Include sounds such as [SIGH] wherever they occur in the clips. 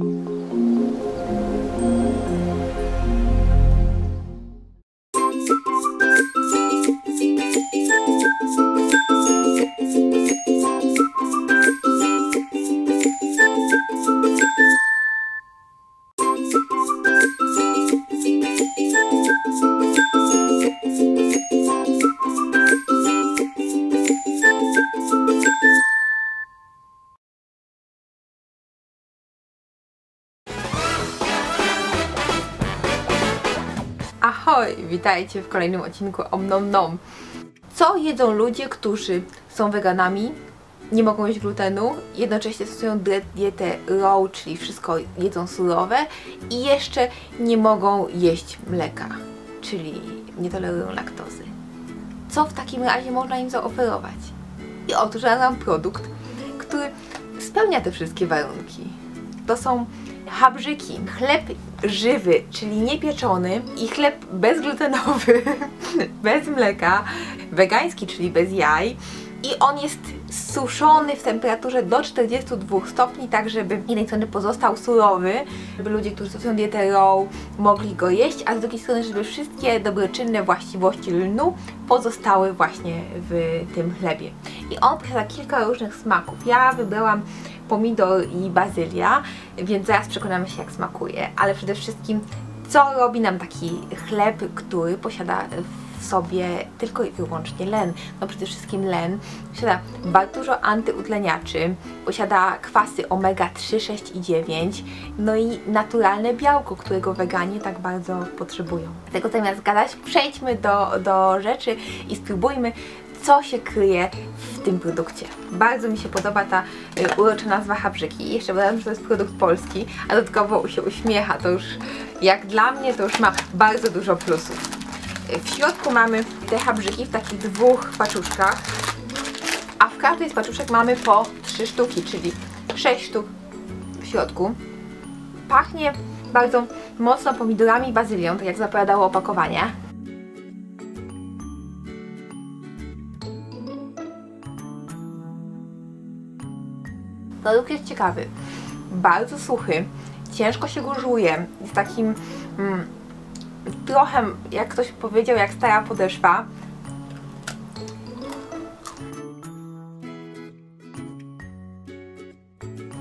Música witajcie w kolejnym odcinku Om Nom Nom. Co jedzą ludzie, którzy są weganami, nie mogą jeść glutenu, jednocześnie stosują dietę raw, czyli wszystko jedzą surowe i jeszcze nie mogą jeść mleka, czyli nie tolerują laktozy. Co w takim razie można im zaoferować? I otóż ja mam produkt, który spełnia te wszystkie warunki. To są habrzyki, chleb żywy, czyli niepieczony i chleb bezglutenowy, [LAUGHS] bez mleka, wegański, czyli bez jaj i on jest suszony w temperaturze do 42 stopni, tak żeby z jednej strony pozostał surowy, żeby ludzie, którzy stosują dietę raw mogli go jeść, a z drugiej strony, żeby wszystkie dobroczynne właściwości lnu pozostały właśnie w tym chlebie. I on posiada kilka różnych smaków. Ja wybrałam pomidor i bazylia, więc zaraz przekonamy się jak smakuje, ale przede wszystkim co robi nam taki chleb, który posiada w sobie tylko i wyłącznie len. No przede wszystkim len posiada bardzo dużo antyutleniaczy, posiada kwasy omega 3, 6 i 9, no i naturalne białko, którego weganie tak bardzo potrzebują. Dlatego zamiast gadać, przejdźmy do, do rzeczy i spróbujmy co się kryje w tym produkcie. Bardzo mi się podoba ta y, urocza nazwa Habrzyki. Jeszcze dodam, że to jest produkt polski, a dodatkowo się uśmiecha. To już, jak dla mnie, to już ma bardzo dużo plusów. W środku mamy te habrzyki w takich dwóch paczuszkach, a w każdej z paczuszek mamy po 3 sztuki, czyli 6 sztuk w środku. Pachnie bardzo mocno pomidorami i bazylią, tak jak zapowiadało opakowanie. Produkt jest ciekawy, bardzo suchy, ciężko się go żuje, jest takim mm, trochę, jak ktoś powiedział, jak stara podeszwa.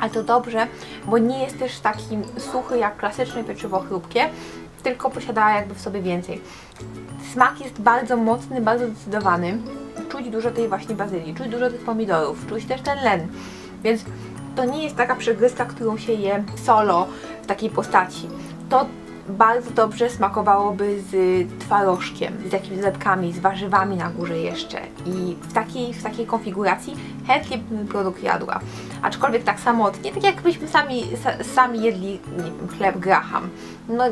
Ale to dobrze, bo nie jest też taki suchy jak klasyczne pieczywo chrupkie, tylko posiada jakby w sobie więcej. Smak jest bardzo mocny, bardzo zdecydowany. Czuć dużo tej właśnie bazylii, czuć dużo tych pomidorów, czuć też ten len. Więc to nie jest taka przegryzka, którą się je solo w takiej postaci. To bardzo dobrze smakowałoby z twarożkiem, z jakimiś zlepkami, z warzywami na górze jeszcze i w takiej, w takiej konfiguracji chętnie bym produkt jadła. Aczkolwiek tak samotnie, tak jakbyśmy sami, sami jedli nie wiem, chleb Graham. No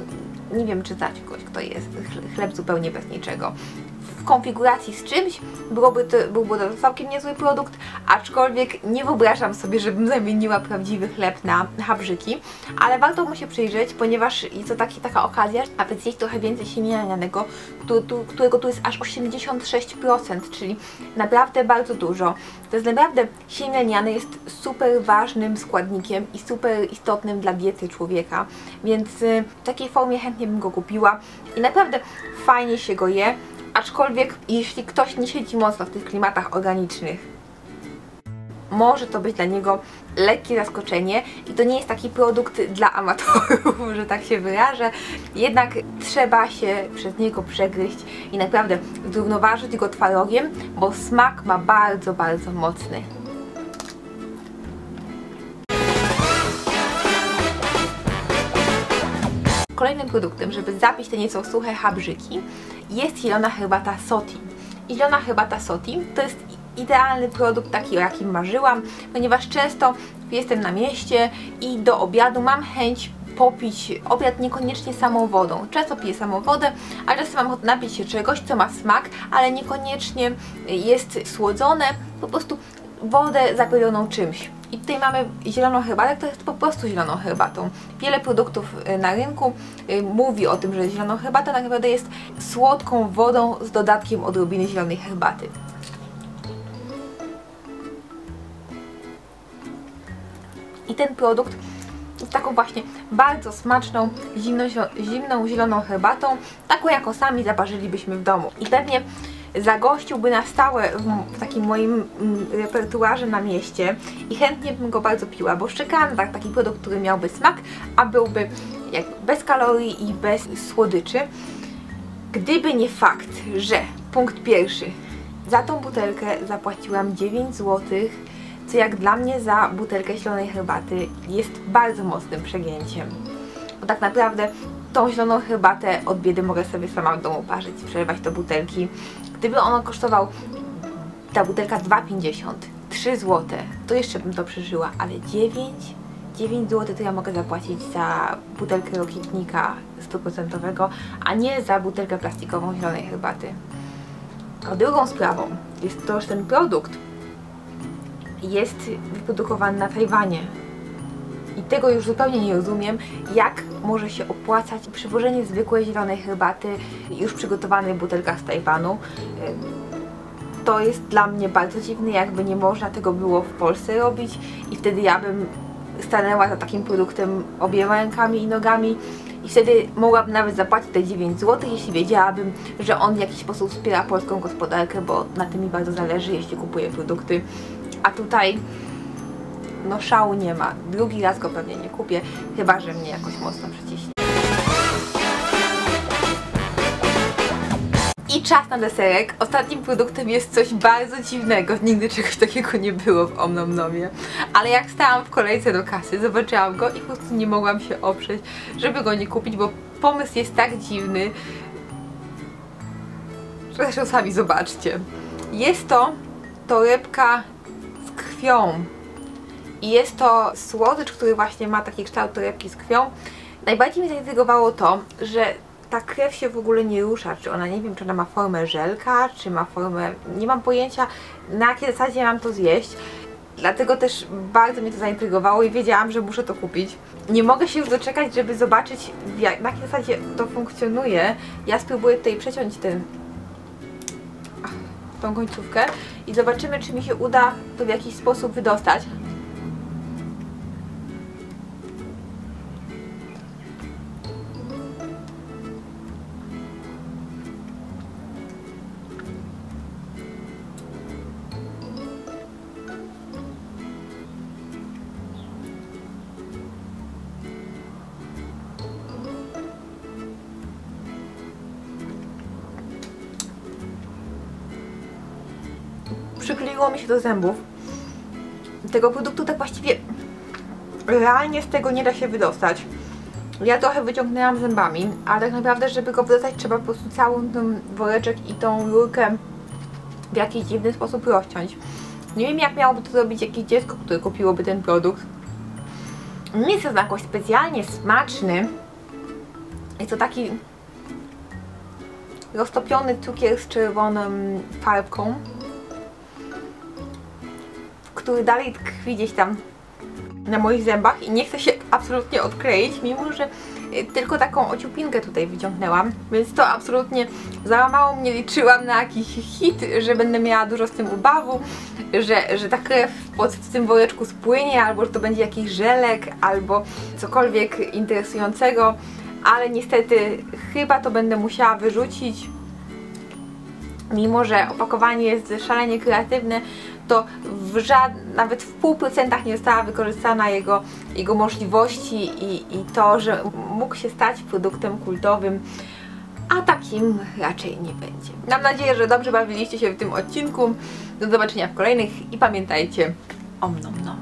nie wiem czy znacie kogoś, kto jest chleb zupełnie bez niczego konfiguracji z czymś byłoby to, byłby to całkiem niezły produkt, aczkolwiek nie wyobrażam sobie, żebym zamieniła prawdziwy chleb na habrzyki, ale warto mu się przyjrzeć, ponieważ jest to taki, taka okazja, aby zjeść trochę więcej siemianianego, którego tu jest aż 86%, czyli naprawdę bardzo dużo. To jest naprawdę siemianiany jest super ważnym składnikiem i super istotnym dla diety człowieka, więc y, w takiej formie chętnie bym go kupiła i naprawdę fajnie się go je. Aczkolwiek jeśli ktoś nie siedzi mocno w tych klimatach organicznych, może to być dla niego lekkie zaskoczenie i to nie jest taki produkt dla amatorów, [LAUGHS] że tak się wyrażę. Jednak trzeba się przez niego przegryźć i naprawdę zrównoważyć go twarogiem, bo smak ma bardzo, bardzo mocny. Kolejnym produktem, żeby zapić te nieco suche habrzyki, jest zielona herbata Soti. Zielona herbata Soti to jest idealny produkt, taki o jakim marzyłam, ponieważ często jestem na mieście i do obiadu mam chęć popić obiad niekoniecznie samą wodą. Często piję samą wodę, a czasem mam ochotę napić się czegoś, co ma smak, ale niekoniecznie jest słodzone, po prostu wodę zapyloną czymś. I tutaj mamy zieloną herbatę, to jest po prostu zieloną herbatą. Wiele produktów y, na rynku y, mówi o tym, że zieloną herbata tak naprawdę jest słodką wodą z dodatkiem odrobiny zielonej herbaty. I ten produkt z taką właśnie bardzo smaczną, zimną, zimną zieloną herbatą, taką jaką sami zaparzylibyśmy w domu. I pewnie zagościłby na stałe w, takim moim mm, repertuarze na mieście i chętnie bym go bardzo piła, bo szczekałam tak, taki produkt, który miałby smak, a byłby jak bez kalorii i bez słodyczy. Gdyby nie fakt, że punkt pierwszy, za tą butelkę zapłaciłam 9 zł, co jak dla mnie za butelkę zielonej herbaty jest bardzo mocnym przegięciem. Bo tak naprawdę tą zieloną herbatę od biedy mogę sobie sama w domu parzyć, przelewać do butelki. Gdyby ono kosztował ta butelka 2,50, 3 zł, to jeszcze bym to przeżyła, ale 9 9 zł to ja mogę zapłacić za butelkę rokitnika 100%, a nie za butelkę plastikową zielonej herbaty. A drugą sprawą jest to, że ten produkt jest wyprodukowany na Tajwanie. Tego już zupełnie nie rozumiem, jak może się opłacać przywożenie zwykłej zielonej herbaty już przygotowanej w butelkach z Tajwanu. To jest dla mnie bardzo dziwne, jakby nie można tego było w Polsce robić i wtedy ja bym stanęła za takim produktem obiema rękami i nogami i wtedy mogłabym nawet zapłacić te 9 zł, jeśli wiedziałabym, że on w jakiś sposób wspiera polską gospodarkę, bo na tym mi bardzo zależy, jeśli kupuję produkty. A tutaj no szału nie ma. Drugi raz go pewnie nie kupię, chyba że mnie jakoś mocno przyciśnie. I czas na deserek. Ostatnim produktem jest coś bardzo dziwnego. Nigdy czegoś takiego nie było w Omnomnomie. Ale jak stałam w kolejce do kasy, zobaczyłam go i po prostu nie mogłam się oprzeć, żeby go nie kupić, bo pomysł jest tak dziwny. Zresztą sami zobaczcie. Jest to torebka z krwią. I jest to słodycz, który właśnie ma taki kształt torebki z krwią. Najbardziej mnie zaintrygowało to, że ta krew się w ogóle nie rusza, czy ona, nie wiem, czy ona ma formę żelka, czy ma formę, nie mam pojęcia na jakiej zasadzie mam to zjeść, dlatego też bardzo mnie to zaintrygowało i wiedziałam, że muszę to kupić. Nie mogę się już doczekać, żeby zobaczyć jak, na jakiej zasadzie to funkcjonuje. Ja spróbuję tutaj przeciąć ten tą końcówkę i zobaczymy, czy mi się uda to w jakiś sposób wydostać. Przykleiło mi się do zębów. Tego produktu tak właściwie realnie z tego nie da się wydostać. Ja trochę wyciągnęłam zębami, ale tak naprawdę, żeby go wydostać, trzeba po prostu całą ten woreczek i tą rurkę w jakiś dziwny sposób rozciąć. Nie wiem, jak miałoby to zrobić jakieś dziecko, które kupiłoby ten produkt. Nie jest to jakoś specjalnie smaczny. Jest to taki roztopiony cukier z czerwoną farbką który dalej tkwi gdzieś tam na moich zębach i nie chcę się absolutnie odkleić, mimo że y, tylko taką ociupinkę tutaj wyciągnęłam, więc to absolutnie załamało mnie, liczyłam na jakiś hit, że będę miała dużo z tym ubawu, że, że ta krew pod, w tym woreczku spłynie, albo że to będzie jakiś żelek, albo cokolwiek interesującego, ale niestety chyba to będę musiała wyrzucić, mimo że opakowanie jest szalenie kreatywne, to w nawet w pół procentach nie została wykorzystana jego, jego możliwości i, i to, że mógł się stać produktem kultowym, a takim raczej nie będzie. Mam nadzieję, że dobrze bawiliście się w tym odcinku. Do zobaczenia w kolejnych i pamiętajcie, om nom nom.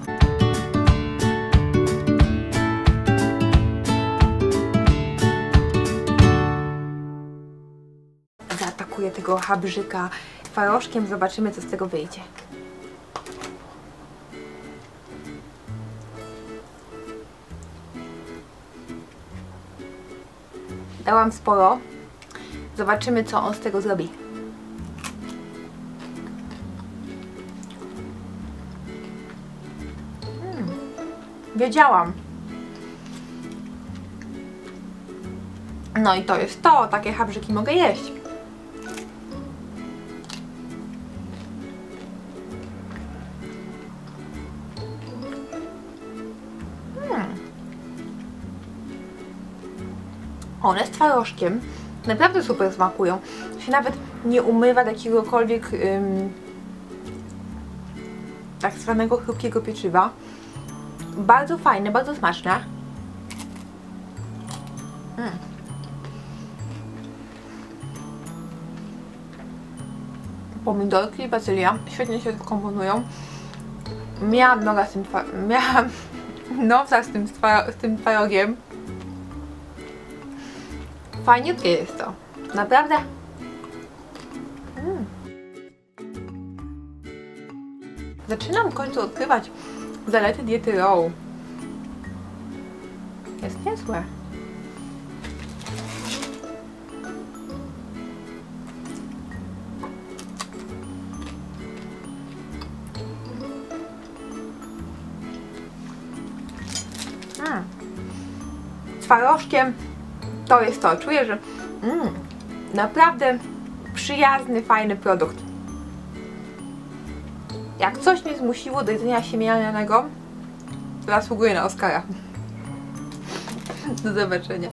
Zaatakuję tego habrzyka faroszkiem, zobaczymy co z tego wyjdzie. Dałam sporo. Zobaczymy, co on z tego zrobi. Hmm. Wiedziałam. No i to jest to. Takie habrzyki mogę jeść. One z twarożkiem naprawdę super smakują. Się nawet nie umywa jakiegokolwiek ym, tak zwanego chrupkiego pieczywa. Bardzo fajne, bardzo smaczne. Mm. Pomidorki i bazylia świetnie się komponują. Miałam noga z tym [LAUGHS] miałam nosa z tym, z tym twajogiem. Fajniutkie jest to. Naprawdę. Mm. Zaczynam w końcu odkrywać zalety diety raw. Jest niezłe. Mm. Twarożkiem to jest to. Czuję, że mm, naprawdę przyjazny, fajny produkt. Jak coś mnie zmusiło do jedzenia siemianego, zasługuję na Oscara. [LAUGHS] Do zobaczenia.